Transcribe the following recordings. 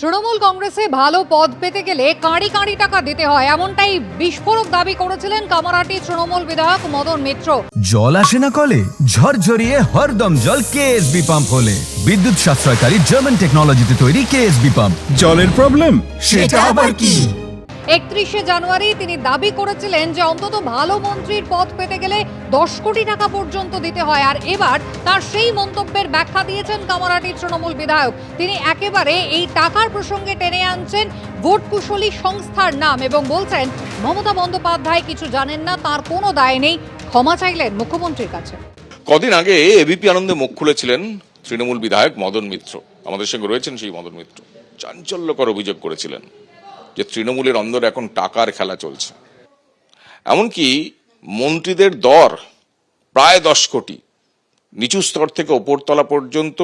তৃণমূল কংগ্রেসে ভালো পদ পেতে গেলে কাঁড়ি কাঁড়ি টাকা দিতে হয় এমনটাই বিস্ফোরক দাবি করেছিলেন কামারাটি তৃণমূল বিধায়ক মদন মিত্র। জল আসে না কলে ঝরঝরিয়ে হরদম জল কেএসবি পাম্প হলে। বিদ্যুৎ সাশ্রয়কারী জার্মান টেকনোলজিতে তৈরি কেএসবি পাম্প জলের প্রবলেম সেটা আবার কি? একত্রিশে জানুয়ারি তিনি দাবি করেছিলেন যে অন্তত ভালো মন্ত্রীর পদ পেতে গেলে দশ কোটি টাকা পর্যন্ত দিতে হয়। আর এবার তার সেই মন্তব্যের ব্যাখ্যা দিয়েছেন কামারহাটির তৃণমূল বিধায়ক। তিনি একেবারে এই টাকার প্রসঙ্গে টেনে আনছেন ভোট কুশলী সংস্থার নাম এবং বলছেন, মমতা বন্দ্যোপাধ্যায় কিছু জানেন না, তার কোনো দায় নেই, ক্ষমা চাইলেন মুখ্যমন্ত্রীর কাছে। কদিন আগে এবিপি আনন্দে মুখ খুলেছিলেন তৃণমূল বিধায়ক মদন মিত্র। আমাদের সঙ্গে রয়েছেন সেই মদন মিত্র। চাঞ্চল্যকর অভিযোগ করেছিলেন। যে তৃণমূলের অন্দরে এখন টাকার খেলা চলছে। এমনকি মন্ত্রীদের দর প্রায় দশ কোটি। নিচু স্তর থেকে ওপরতলা পর্যন্ত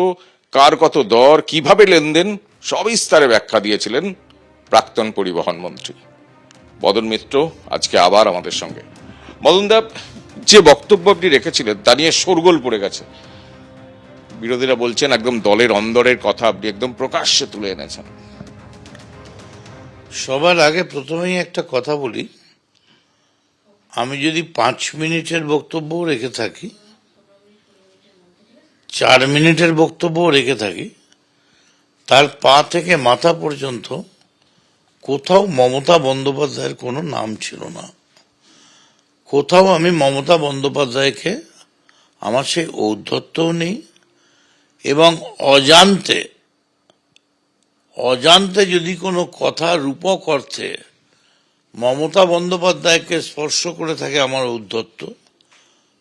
কার কত দর, কীভাবে লেনদেন সবিস্তারে ব্যাখ্যা দিয়েছিলেন প্রাক্তন পরিবহন মন্ত্রী। মদন মিত্র, আজকে আবার আমাদের সঙ্গে। মদনদেব যে বক্তব্য আপনি রেখেছিলেন, তা নিয়ে শোরগোল পড়ে গেছে। বিরোধীরা বলছেন, একদম দলের অন্দরের কথা আপনি একদম প্রকাশ্যে তুলে এনেছেন। সবার আগে প্রথমেই একটা কথা বলি। আমি যদি পাঁচ মিনিটের বক্তব্য রেখে থাকি, চার মিনিটের বক্তব্য রেখে থাকি, তার পা থেকে মাথা পর্যন্ত কোথাও মমতা বন্দ্যোপাধ্যায়ের কোনো নাম ছিল না। কোথাও আমি মমতা বন্দ্যোপাধ্যায়কে, আমার সেই ঔদ্ধত্যও নেই এবং অজান্তে অজান্তে যদি কোনো কথা রূপক অর্থে মমতা বন্দ্যোপাধ্যায়কে স্পর্শ করে থাকে আমার উদ্ধত্ত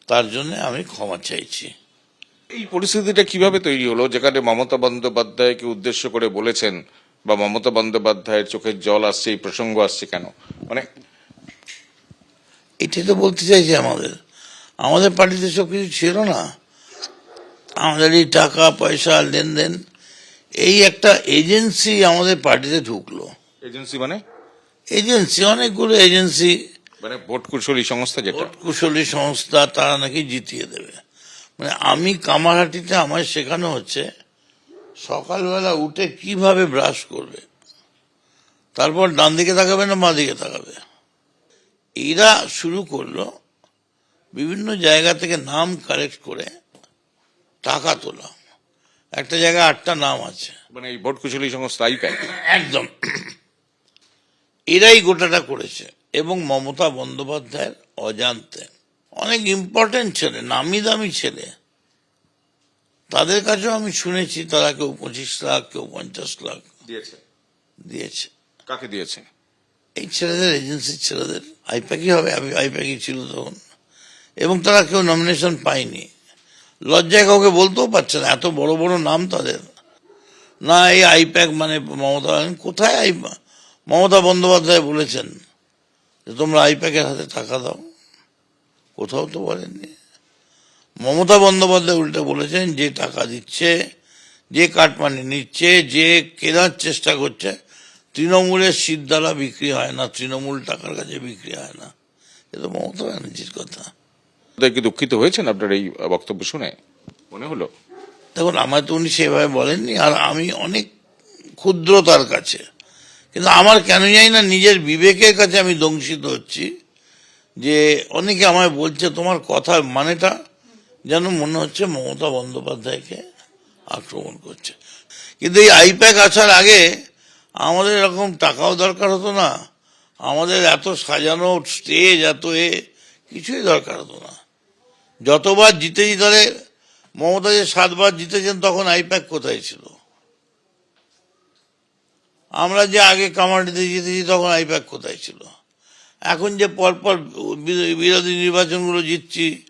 তার জন্য আমি ক্ষমা চাইছি। এই পরিস্থিতিটা কীভাবে তৈরি হলো? যেখানে মমতা বন্দ্যোপাধ্যায়কে উদ্দেশ্য করে বলেছেন বা মমতা বন্দ্যোপাধ্যায়ের চোখের জল আসছে এই প্রসঙ্গ আসছে কেন? মানে এটাই তো বলতে চাইছি আমাদের। আমাদের পার্টিতে সব কিছু ছিল না। আমাদের এই টাকা পয়সা লেনদেন এই একটা এজেন্সি আমাদের পার্টিতে ঢুকলো। এজেন্সি মানে? এজেন্সি অনেকগুলো এজেন্সি। মানে ভোট কুশলী সংস্থা যেটা। ভোট কুশলী সংস্থা তারা নাকি জিতিয়ে দেবে। মানে আমি কামারহাটিতে আমায় শেখানো হচ্ছে সকালবেলা উঠে কীভাবে ব্রাশ করবে। তারপর ডান দিকে তাকাবে না বাঁ দিকে তাকাবে? এরা শুরু করল বিভিন্ন জায়গা থেকে নাম কালেক্ট করে টাকা তোলা। একটা জায়গায় আটটা নাম আছে। মানে এই ভোট কুশলী সংস্থা একদম। এরাই গোটাটা করেছে এবং মমতা বন্দ্যোপাধ্যায়ের অজান্তে। অনেক ইম্পর্টেন্ট ছেলে নামি দামি ছেলে। তাদের কাছেও আমি শুনেছি তারা কেউ পঁচিশ লাখ কেউ পঞ্চাশ লাখ। দিয়েছে। দিয়েছে। কাকে দিয়েছে? এই ছেলেদের এজেন্সির ছেলেদের। আইপ্যাকই হবে আমি আইপ্যাকই ছিল তখন। এবং তারা কেউ নমিনেশন পায়নি। লজ্জায় কাউকে বলতেও পারছে না, এত বড় বড় নাম তাদের। না, এই আইপ্যাক মানে মমতা কোথায় আই মমতা বন্দ্যোপাধ্যায় বলেছেন যে তোমরা আইপ্যাকের হাতে টাকা দাও? কোথাও তো বলেননি। মমতা বন্দ্যোপাধ্যায় উল্টে বলেছেন, যে টাকা দিচ্ছে, যে কাটমানি নিচ্ছে, যে কেনার চেষ্টা করছে, তৃণমূলের সিদ্ধারা বিক্রি হয় না, তৃণমূল টাকার কাছে বিক্রি হয় না। এ তো মমতা ব্যানার্জির কথা। কি দুঃখিত হয়েছেন আপনার এই বক্তব্য শুনে? মনে হলো? দেখুন, আমার তো উনি সেভাবে বলেননি, আর আমি অনেক ক্ষুদ্র তার কাছে। কিন্তু আমার কেন জানি না, নিজের বিবেকের কাছে আমি দংশিত হচ্ছি যে অনেকে আমায় বলছে, তোমার কথার মানেটা যেন মনে হচ্ছে মমতা বন্দ্যোপাধ্যায়কে আক্রমণ করছে। কিন্তু এই আইপ্যাক আসার আগে আমাদের এরকম টাকাও দরকার হতো না, আমাদের এত সাজানো স্টেজ এত এ, কিছুই দরকার হতো না। যতবার জিতেছি তাহলে মমতা যে সাতবার জিতেছেন তখন আইপ্যাক কোথায় ছিল? আমরা যে আগে কামাটিতে জিতেছি তখন আইপ্যাক কোথায় ছিল? এখন যে পরপর বিরোধী নির্বাচনগুলো জিতছি,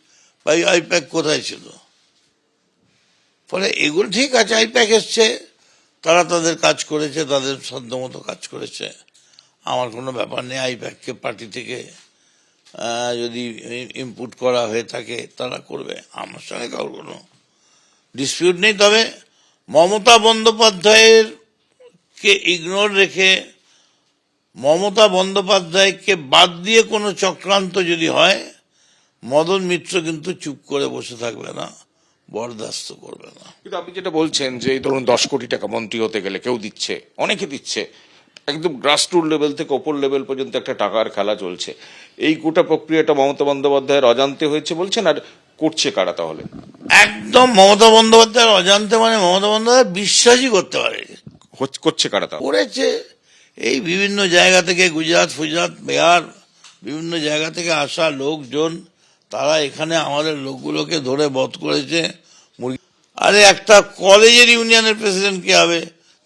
বা আইপ্যাক কোথায় ছিল? ফলে এগুলো ঠিক আছে, আইপ্যাক এসছে, তারা তাদের কাজ করেছে, তাদের সাধ্যমতো কাজ করেছে। আমার কোনো ব্যাপার নেই, আইপ্যাককে পার্টি থেকে যদি ইনপুট করা হয়ে থাকে, তারা করবে। আমার সঙ্গে কারোর কোনো ডিসপিউট নেই। তবে মমতা বন্দ্যোপাধ্যায়ের কে ইগনোর রেখে, মমতা বন্দ্যোপাধ্যায়কে বাদ দিয়ে কোনো চক্রান্ত যদি হয়, মদন মিত্র কিন্তু চুপ করে বসে থাকবে না, বরদাস্ত করবে না। কিন্তু আপনি যেটা বলছেন যে ধরুন দশ কোটি টাকা মন্ত্রী হতে গেলে কেউ দিচ্ছে, অনেকে দিচ্ছে একদম গ্রাসরুট লেভেল থেকে ওপর লেভেল পর্যন্ত একটা টাকার খেলা চলছে। এই গোটা প্রক্রিয়াটা মমতা বন্দ্যোপাধ্যায়ের অজান্তে হয়েছে বলছেন আর করছে কারা তাহলে? একদম মমতা বন্দ্যোপাধ্যায়ের অজান্তে মানে মমতা বন্দ্যোপাধ্যায় বিশ্বাসই করতে পারে। করছে কারা তাহলে? করেছে। এই বিভিন্ন জায়গা থেকে গুজরাট ফুজরাট বিহার বিভিন্ন জায়গা থেকে আসা লোকজন তারা এখানে আমাদের লোকগুলোকে ধরে বধ করেছে। আরে একটা কলেজের ইউনিয়নের প্রেসিডেন্ট কে হবে?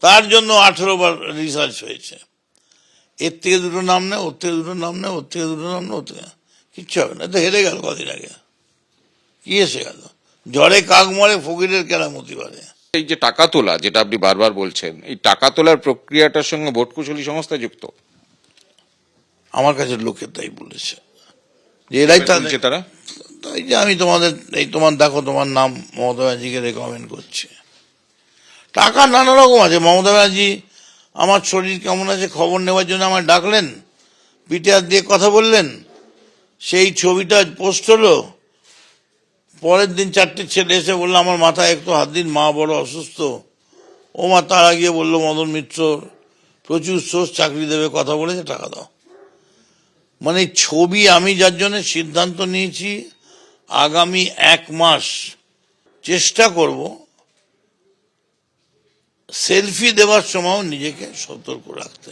তার জন্য আঠেরো বার রিসার্চ হয়েছে। এর থেকে দুটো নাম নেয় ওর থেকে দুটো নাম নেয় ওর থেকে দুটো নাম নেই ওর থেকে কিচ্ছু হবে না। তো হেরে গেল কদিন আগে। কি এসে গেল? জ্বরে কাক মরে ফকিরের কেরামতি বাড়ে এই যে টাকা তোলা যেটা আপনি বারবার বলছেন এই টাকা তোলার প্রক্রিয়াটার সঙ্গে ভোট কুশলী সংস্থা যুক্ত? আমার কাছে লোকে তাই বলেছে। যে এরাই তারা? তাই যে আমি তোমাদের এই তোমার দেখো তোমার নাম মমতা ব্যানার্জিকে রেকমেন্ড করছি। টাকা নানা রকম আছে। মমতা ব্যানার্জি, আমার শরীর কেমন আছে খবর নেওয়ার জন্য আমায় ডাকলেন হাত দিয়ে কথা বললেন, সেই ছবিটা পোস্ট হলো। পরের দিন চারটে ছেলে এসে বলল, আমার মাথায় একটু হাত দিন, মা বড় অসুস্থ। ও মা তারা গিয়ে বলল, মদন মিত্র, প্রচুর সোর্স চাকরি দেবে, কথা বলেছে, টাকা দাও। মানে ছবি আমি যার জন্য সিদ্ধান্ত নিয়েছি, আগামী এক মাস চেষ্টা করব সেলফি দেওয়ার সময়ও নিজেকে সতর্ক রাখতে।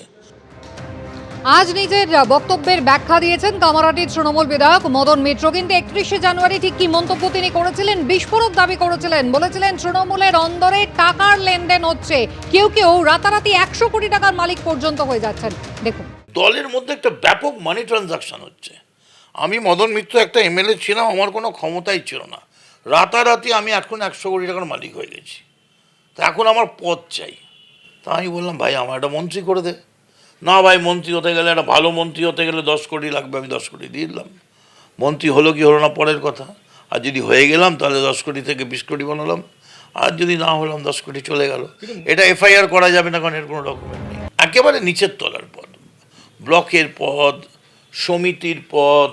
আজ নিজের বক্তব্যের ব্যাখ্যা দিয়েছেন কামারাটির তৃণমূল বিধায়ক মদন মিত্র। কিন্তু একত্রিশে জানুয়ারি ঠিক কি মন্তব্য তিনি করেছিলেন? বিস্ফোরক দাবি করেছিলেন। বলেছিলেন তৃণমূলের অন্দরে টাকার লেনদেন হচ্ছে। কেউ কেউ রাতারাতি একশো কোটি টাকার মালিক পর্যন্ত হয়ে যাচ্ছেন। দেখুন। দলের মধ্যে একটা ব্যাপক মানি ট্রানজাকশন হচ্ছে। আমি মদন মিত্র একটা এমএলএ ছিলাম আমার কোনো ক্ষমতাই ছিল না। রাতারাতি আমি এখন একশো কোটি টাকার মালিক হয়ে গেছি। তা এখন আমার পদ চাই। তা আমি বললাম, ভাই, আমার একটা মন্ত্রী করে দে। না ভাই, মন্ত্রী হতে গেলে, একটা ভালো মন্ত্রী হতে গেলে দশ কোটি লাগবে, আমি দশ কোটি দিয়ে দিলাম। মন্ত্রী হলো কি হলো না, পরের কথা। আর যদি হয়ে গেলাম, তাহলে দশ কোটি থেকে বিশ কোটি বানালাম। আর যদি না হলাম, দশ কোটি চলে গেল। এটা এফআইআর করা যাবে না, কারণ এর কোনো ডকুমেন্ট নেই। একেবারে নিচের তলার পদ ব্লকের পদ সমিতির পদ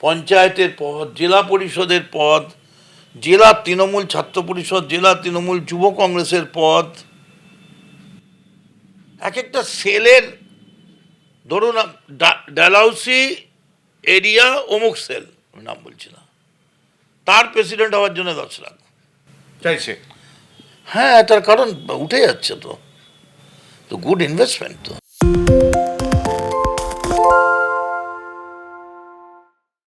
পঞ্চায়েতের পদ জেলা পরিষদের পদ জেলা তৃণমূল ছাত্র পরিষদ জেলা তৃণমূল যুব কংগ্রেসের পদ। এক একটা সেলের ধরুন আপ- ডা- ডালহাউসি এরিয়া অমুক সেল আমি নাম বলছি না। তার প্রেসিডেন্ট হওয়ার জন্য দশ লাখ। চাইছে? হ্যাঁ তার কারণ উঠে যাচ্ছে তো। তো গুড ইনভেস্টমেন্ট তো।